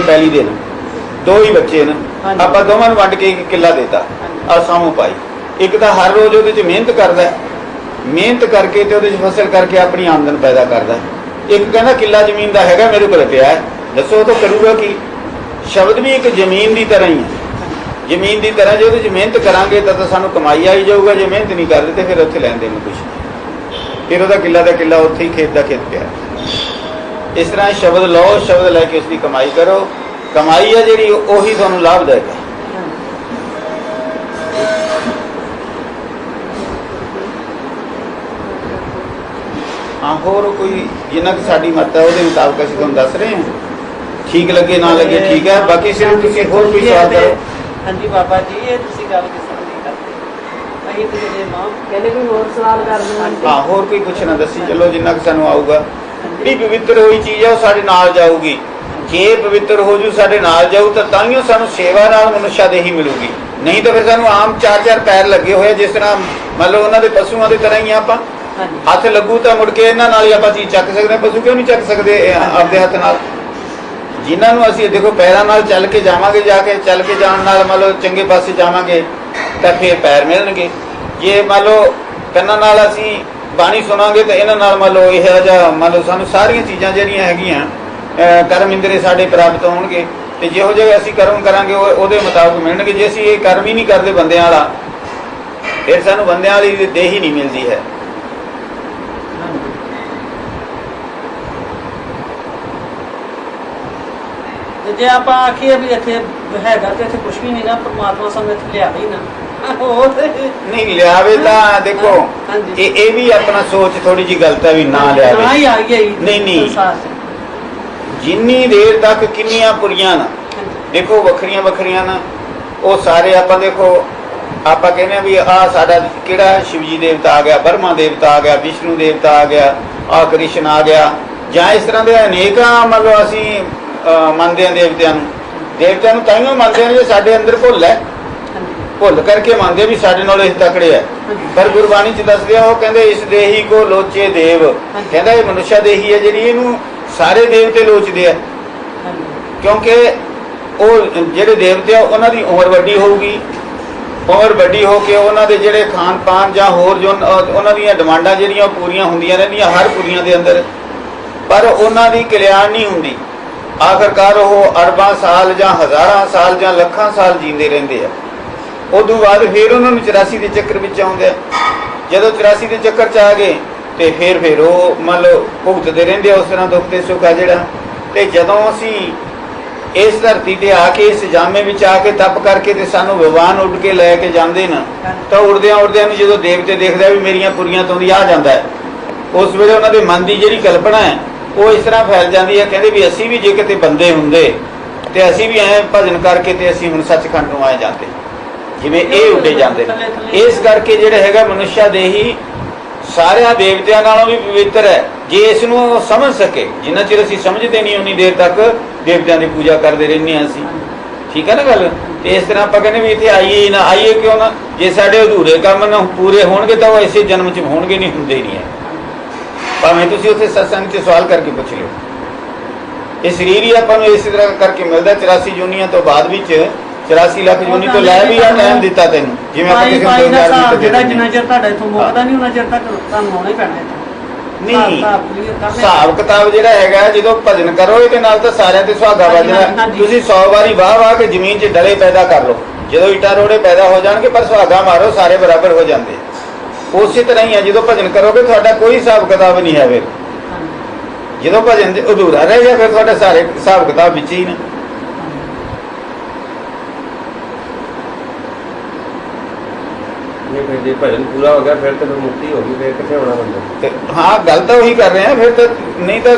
ਪਹਿਲੀ ਦਿਨ ਦੋ ਹੀ ਬੱਚੇ ਨੇ। ਆਪਾਂ ਦੋਵਾਂ ਨੂੰ ਵੰਡ ਕੇ ਇੱਕ ਕਿੱਲਾ ਦੇਤਾ। ਆ ਸਾਮੂ ਪਾਈ ਇੱਕ ਤਾਂ ਹਰ ਰੋਜ਼ ਉਹਦੇ 'ਚ ਮਿਹਨਤ ਕਰਦਾ। ਮਿਹਨਤ ਕਰਕੇ ਤੇ ਉਹਦੇ 'ਚ ਫਸਲ ਕਰਕੇ ਆਪਣੀ ਆਮਦਨ ਪੈਦਾ ਕਰਦਾ। ਇੱਕ ਕਹਿੰਦਾ ਕਿੱਲਾ ਜ਼ਮੀਨ ਦਾ ਹੈਗਾ ਮੇਰੇ ਕੋਲ ਪਿਆ ਹੈ। ਦੱਸੋ ਉਹ ਤਾਂ ਕਰੂਗਾ ਕੀ? ਸ਼ਬਦ ਵੀ ਇੱਕ ਜ਼ਮੀਨ ਦੀ ਤਰ੍ਹਾਂ ਹੀ ਹੈ। ਜ਼ਮੀਨ ਦੀ ਤਰ੍ਹਾਂ ਜੇ ਉਹਦੇ 'ਚ ਮਿਹਨਤ ਕਰਾਂਗੇ ਤਾਂ ਤਾਂ ਸਾਨੂੰ ਕਮਾਈ ਆਈ ਜਾਊਗਾ। ਜੇ ਮਿਹਨਤ ਨਹੀਂ ਕਰਦੇ ਤੇ ਫਿਰ ਉੱਥੇ ਲੈਣ ਦੇਣ ਨੂੰ ਕੁਝ ਫਿਰ ਉਹਦਾ ਕਿੱਲਾ ਦਾ ਕਿੱਲਾ ਉੱਥੇ ਹੀ ਖੇਤ ਦਾ ਖੇਤ ਪਿਆ। ਇਸ ਤਰ੍ਹਾਂ ਸ਼ਬਦ ਲਓ ਸ਼ਬਦ ਲੈ ਕੇ ਉਸ ਦੀ ਕਮਾਈ ਕਰੋ। ਕਮਾਈ ਹੈ ਜਿਹੜੀ ਉਹੀ ਤੁਹਾਨੂੰ ਹੈ। ਹਾਂ ਹੋਰ ਕੋਈ ਜਿੰਨਾ ਕਿ ਸਾਡੀ ਮੱਤ ਹੈ ਉਹਦੇ ਮੁਤਾਬਕ ਅਸੀਂ ਤੁਹਾਨੂੰ ਦੱਸ ਰਹੇ ਹਾਂ। ਠੀਕ ਲੱਗੇ ਨਾ ਲੱਗੇ ਠੀਕ ਹੈ। ਬਾਕੀ ਸਿਰਫ ਤੁਸੀਂ ਹੋਰ ਕੋਈ ਸਵਾਲ ਕਰੋ। ਹਾਂਜੀ ਬਾਬਾ ਜੀ ਇਹ ਤੁਸੀਂ ਗੱਲ ਕਿਸ ਤਰ੍ਹਾਂ ਦੀ ਕਰਦੇ ਅਸੀਂ ਤੇ ਜਿਹੜੇ ਮਾਂ ਕਹਿੰਦੇ ਕੋਈ ਹੋਰ ਸਵਾਲ ਕਰ ਦੇਣਾ ਹਾਂ ਹੋਰ ਕੋਈ ਪੁੱਛਣਾ ਦੱਸੀ ਚੱਲੋ ਜਿੰਨਾ ਕਿ ਸਾਨੂੰ ਆਊਗਾ। ਜਿਹੜੀ ਪਵਿੱਤਰ ਹੋਈ ਚੀਜ਼ ਹੈ ਉਹ ਸਾਡੇ ਨਾਲ ਜਾਊਗੀ। ਜੇ ਪਵਿੱਤਰ ਹੋ ਜੂ ਸਾਡੇ ਨਾਲ ਜਾਊ ਤਾਂ ਤਾਂਹੀਓ ਸਾਨੂੰ ਸੇਵਾ ਨਾਲ ਮਨੁੱਖਾ ਦੇਹੀ ਮਿਲੂਗੀ। ਨਹੀਂ ਤਾਂ ਫਿਰ ਸਾਨੂੰ ਆਮ ਚਾਰ ਚਾਰ ਪੈਰ ਲੱਗੇ ਹੋਏ ਆ, ਜਿਸ ਤਰ੍ਹਾਂ ਮੰਨ ਲਓ ਉਹਨਾਂ ਦੇ ਪਸ਼ੂਆਂ ਦੀ ਤਰ੍ਹਾਂ ਹੀ ਆ ਆਪਾਂ। ਹੱਥ ਲੱਗੂ ਤਾਂ ਮੁੜ ਕੇ ਇਹਨਾਂ ਨਾਲ ਹੀ ਆਪਾਂ ਚੀਜ਼ ਚੱਕ ਸਕਦੇ ਹਾਂ ਪਸ਼ੂ ਕਿਉਂ ਨਹੀਂ ਚੱਕ ਸਕਦੇ ਆਪਦੇ ਹੱਥ ਨਾਲ? ਜਿਨ੍ਹਾਂ ਨੂੰ ਅਸੀਂ ਦੇਖੋ ਪੈਰਾਂ ਨਾਲ ਚੱਲ ਕੇ ਜਾਵਾਂਗੇ ਜਾ ਕੇ ਚੱਲ ਕੇ ਜਾਣ ਨਾਲ ਮੰਨ ਲਓ ਚੰਗੇ ਪਾਸੇ ਜਾਵਾਂਗੇ ਤਾਂ ਫਿਰ ਪੈਰ ਮਿਲਣਗੇ। ਜੇ ਮੰਨ ਲਓ ਕੰਨਾਂ ਨਾਲ ਅਸੀਂ ਬਾਣੀ ਸੁਣਾਂਗੇ ਤਾਂ ਇਹਨਾਂ ਨਾਲ ਮੰਨ ਲਓ ਇਹ ਜਿਹਾ ਮੰਨ ਲਓ ਸਾਨੂੰ ਸਾਰੀਆਂ ਚੀਜ਼ਾਂ ਜਿਹੜੀਆਂ ਹੈਗੀਆਂ ਕਰਮ ਇੰਦਰੇ ਸਾਡੇ ਪ੍ਰਾਪਤ ਹੋਣਗੇ ਤੇ ਜਿਹੋ ਜਿਹੇ ਅਸੀਂ ਕਰਮ ਕਰਾਂਗੇ ਉਹਦੇ ਮੁਤਾਬਕ ਮਿਲਣਗੇ। ਜੇ ਅਸੀਂ ਇਹ ਕਰਮ ਹੀ ਨਹੀਂ ਕਰਦੇ ਬੰਦਿਆਂ ਵਾਲਾ, ਫਿਰ ਸਾਨੂੰ ਬੰਦਿਆਂ ਵਾਲੀ ਦੇਹੀ ਨਹੀਂ ਮਿਲਦੀ ਹੈ। ਜੇ ਆਪਾਂ ਆਖੀਏ ਵੀ ਇੱਥੇ ਹੈਗਾ ਤੇ ਇੱਥੇ ਕੁਝ ਵੀ ਨਹੀਂ ਨਾ, ਪਰਮਾਤਮਾ ਸਾਨੂੰ ਇੱਥੇ ਲਿਆ ਹੀ ਨਾ। ਨਹੀਂ ਲਿਆਵੇ ਤਾਂ ਦੇਖੋ ਹਾਂਜੀ। ਇਹ ਇਹ ਵੀ ਆਪਣਾ ਸੋਚ ਥੋੜੀ ਜੀ ਗਲਤ ਹੈ ਵੀ ਨਾ ਨਾ ਲਿਆਵੇ ਹੀ ਆ ਗਈ ਨਹੀਂ, ਨਹੀਂ। ਸੰਸਾਰ 'ਚ। ਜਿੰਨੀ ਦੇਰ ਤੱਕ ਕਿੰਨੀਆਂ ਪੁਰੀਆਂ ਨਾ ਹਾਂਜੀ। ਦੇਖੋ ਵੱਖਰੀਆਂ ਵੱਖਰੀਆਂ ਨਾ ਉਹ ਸਾਰੇ ਆਪਾਂ ਦੇਖੋ ਆਪਾਂ ਕਹਿੰਦੇ ਆ ਵੀ ਆ ਸਾਡਾ ਕਿਹੜਾ ਸ਼ਿਵਜੀ ਦੇਵਤਾ ਆ ਗਿਆ ਬਰਮਾ ਦੇਵਤਾ ਆ ਗਿਆ ਵਿਸ਼ਨੂੰ ਦੇਵਤਾ ਆ ਗਿਆ ਆ ਕ੍ਰਿਸ਼ਨ ਆ ਗਿਆ ਜਾਂ ਇਸ ਤਰ੍ਹਾਂ ਦੇ ਅਨੇਕਾਂ ਮੰਨ ਲਓ ਅਸੀਂ ਅਹ, ਮੰਨਦੇ ਆ ਦੇਵਤਿਆਂ ਨੂੰ ਦੇਵਤਿਆਂ ਨੂੰ ਤਾਈਓ ਮੰਨਦੇ ਆ ਜੇ ਸਾਡੇ ਅੰਦਰ ਭੁੱਲ ਹੈ ਭੁੱਲ ਕਰਕੇ ਮੰਨਦੇ ਵੀ ਸਾਡੇ ਨਾਲ ਇਹ ਤਕੜੇ ਆ। ਪਰ ਗੁਰਬਾਣੀ ਚ ਦੱਸਦੇ ਆ ਉਹ ਕਹਿੰਦੇ ਇਸ ਦੇਹੀ ਕੋ ਲੋਚੇ ਦੇਵ। ਕਹਿੰਦਾ ਇਹ ਮਨੁੱਖਾ ਦੇਹੀ ਹੈ ਜਿਹੜੀ ਇਹਨੂੰ ਸਾਰੇ ਦੇਵਤੇ ਲੋਚਦੇ ਆ। ਕਿਉਂਕਿ ਉਹ ਜਿਹੜੇ ਦੇਵਤੇ ਆ ਉਹਨਾਂ ਦੀ ਉਮਰ ਵੱਡੀ ਹੋਊਗੀ। ਉਮਰ ਵੱਡੀ ਹੋ ਕੇ ਉਹਨਾਂ ਦੇ ਜਿਹੜੇ ਖਾਣ ਪਾਨ ਜਾਂ ਹੋਰ ਜੋ ਉਹਨਾਂ ਦੀਆਂ ਡਿਮਾਂਡਾਂ ਜਿਹੜੀਆਂ ਪੂਰੀਆਂ ਹੁੰਦੀਆਂ ਰਹਿੰਦੀਆਂ ਹਰ ਕੁੜੀਆਂ ਦੇ ਅੰਦਰ। ਪਰ ਉਹਨਾਂ ਦੀ ਕਲਿਆਣ ਨਹੀਂ ਹੁੰਦੀ। ਆਖਰਕਾਰ ਉਹ ਅਰਬਾਂ ਸਾਲ ਜਾਂ ਹਜ਼ਾਰਾਂ ਸਾਲ ਜਾਂ ਲੱਖਾਂ ਸਾਲ ਜੀਂਦੇ ਰਹਿੰਦੇ ਆ। ਉਦੋਂ ਬਾਅਦ ਫਿਰ ਉਹਨਾਂ ਨੂੰ 84 ਦੇ ਚੱਕਰ ਵਿੱਚ ਆਉਂਦੇ ਆ। ਜਦੋਂ 84 ਦੇ ਚੱਕਰ ਚ ਆ ਗਏ, ਤੇ ਫਿਰ ਫਿਰ ਉਹ ਮੰਨ ਲਓ ਭੁਗਤਦੇ ਰਹਿੰਦੇ ਆ ਉਸ ਤਰ੍ਹਾਂ ਦੁੱਖ ਤੇ ਸੁੱਖ ਆ ਜਿਹੜਾ। ਤੇ ਜਦੋਂ ਅਸੀਂ ਇਸ ਧਰਤੀ ਤੇ ਆ ਕੇ, ਇਸ ਜਾਮੇ ਵਿੱਚ ਆ ਕੇ ਤਪ ਕਰਕੇ ਤੇ ਸਾਨੂੰ ਵਿਵਾਨ ਉੱਡ ਕੇ ਲੈ ਕੇ ਜਾਂਦੇ ਨਾ, ਤਾਂ ਉੜਦਿਆਂ ਉੜਦਿਆਂ ਨੂੰ ਜਦੋਂ ਦੇਵਤੇ ਦੇਖਦਾ ਵੀ ਮੇਰੀਆਂ ਪੁਰੀਆਂ ਤੋਂ ਦੀ ਆ ਜਾਂਦਾ ਹੈ, ਉਸ ਵੇਲੇ ਉਹਨਾਂ ਦੇ ਮਨ ਦੀ ਜਿਹੜੀ ਕਲਪਨਾ ਹੈ, ਉਹ ਇਸ ਤਰ੍ਹਾਂ ਫੈਲ ਜਾਂਦੀ ਹੈ, ਕਹਿੰਦੇ ਵੀ ਅਸੀਂ ਵੀ ਜੇ ਕਿਤੇ ਬੰਦੇ ਹੁੰਦੇ, ਤੇ ਅਸੀਂ ਵੀ ਐਂ ਭਜਨ ਕਰਕੇ ਤੇ ਅਸੀਂ ਹੁਣ ਸੱਚਖੰਡ ਨੂੰ ਆਏ ਜਾਂਦੇ। ਜਿਵੇਂ ਇਹ ਉੱਡੇ ਜਾਂਦੇ ਨੇ। ਇਸ ਕਰਕੇ ਜਿਹੜਾ ਹੈਗਾ ਮਨੁੱਖਾ ਦੇਹੀ ਸਾਰਿਆਂ ਦੇਵਤਿਆਂ ਨਾਲੋਂ ਵੀ ਪਵਿੱਤਰ ਹੈ। ਜੇ ਇਸ ਨੂੰ ਸਮਝ ਸਕੇ, ਜਿੰਨਾ ਚਿਰ ਅਸੀਂ ਸਮਝਦੇ ਨਹੀਂ, ਉਨੀ ਦੇਰ ਤੱਕ ਦੇਵਤਿਆਂ ਦੀ ਪੂਜਾ ਕਰਦੇ ਰਹਿੰਦੇ ਹਾਂ ਅਸੀਂ। ਠੀਕ ਹੈ ਨਾ ਗੱਲ? ਤੇ ਇਸ ਤਰ੍ਹਾਂ ਆਪਾਂ ਕਹਿੰਦੇ ਵੀ ਇੱਥੇ ਆਈਏ ਹੀ ਨਾ, ਆਈਏ ਕਿਉਂ ਨਾ? ਜੇ ਸਾਡੇ ਅਧੂਰੇ ਕੰਮ ਨਾ ਪੂਰੇ ਹੋਣਗੇ ਤਾਂ ਉਹ ਇਸੇ ਜਨਮ 'ਚ ਹੋਣਗੇ ਨਹੀਂ, ਹੁੰਦੇ ਹੀ ਨਹੀਂ ਹੈ। ਭਾਵੇਂ ਤੁਸੀਂ ਉੱਥੇ ਸਤਸੰਗ 'ਚ ਸਵਾਲ ਕਰਕੇ ਪੁੱਛ ਲਿਓ। ਇਹ ਸਰੀਰ ਹੀ ਆਪਾਂ ਨੂੰ ਇਸੇ ਤਰ੍ਹਾਂ ਕਰਕੇ ਮਿਲਦਾ 84 ਜੂਨੀਆਂ ਤੋਂ ਬਾਅਦ ਵਿੱਚ 84 ਲੱਖ ਜੂਨੀ ਤੋਂ ਲੈ ਵੀ ਆ ਟਾਈਮ ਦਿੱਤਾ ਤੈਨੂੰ। ਜਿਵੇਂ ਆਪਾਂ ਕਿਸੇ ਨੂੰ ਭਾਈ ਦਾ 2000 ਹਿਸਾਬ ਰੁਪਏ ਜਿਹੜਾ ਜਿੰਨਾ ਚਿਰ ਤੁਹਾਡਾ ਇਥੋਂ ਮੁੱਕਦਾ ਨਹੀਂ ਉਹਨਾਂ ਚਿਰ ਤੱਕ ਤੁਹਾਨੂੰ ਆਉਣਾ ਹੀ ਪੈਣਾ ਨਹੀਂ। ਹਿਸਾਬ ਕਿਤਾਬ ਜਿਹੜਾ ਹੈਗਾ ਜਦੋਂ ਭਜਨ ਕਰੋ ਇਹਦੇ ਨਾਲ ਤਾਂ ਸਾਰਿਆਂ ਤੇ ਸੁਹਾਗਾ ਵੱਜਣਾ। ਤੁਸੀਂ 100 ਵਾਰੀ ਵਾਹ ਵਾਹ ਕੇ ਜ਼ਮੀਨ 'ਚ ਡਲੇ ਪੈਦਾ ਕਰ ਲਓ। ਜਦੋਂ ਇਟਾ ਰੋੜੇ ਪੈਦਾ ਹੋ ਜਾਣਗੇ ਪਰ ਸੁਹਾਗਾ ਮਾਰੋ ਸਾਰੇ ਬਰਾਬਰ ਹੋ ਜਾਂਦੇ। ਉਸੇ ਤਰ੍ਹਾਂ ਹੀ ਹੈ ਜਦੋਂ ਭਜਨ ਕਰੋਗੇ ਤੁਹਾਡਾ ਕੋਈ ਹਿਸਾਬ ਕਿਤਾਬ ਨਹੀਂ ਹੈ ਫਿਰ। ਜਦੋਂ ਭਜਨ ਦੇ ਅਧੂਰਾ ਰਹਿ ਗਿਆ ਫਿਰ ਤੁਹਾਡੇ ਸਾਰੇ ਹਿਸਾਬ ਕਿਤਾਬ ਵਿੱਚ ਹੀ ਨੇ। ਨਹੀਂ, ਫਿਰ ਜੇ ਭਜਨ ਪੂਰਾ ਹੋ ਗਿਆ, ਫਿਰ ਤੇ ਫਿਰ ਮੁਕਤੀ ਹੋ ਗਈ, ਫਿਰ ਕਿੱਥੇ ਹੋਣਾ ਬੰਦਾ? ਤੇ ਹਾਂ, ਗੱਲ ਤਾਂ ਉਹੀ ਕਰ ਰਹੇ ਆ, ਫਿਰ ਤਾਂ ਨਹੀਂ ਤਾਂ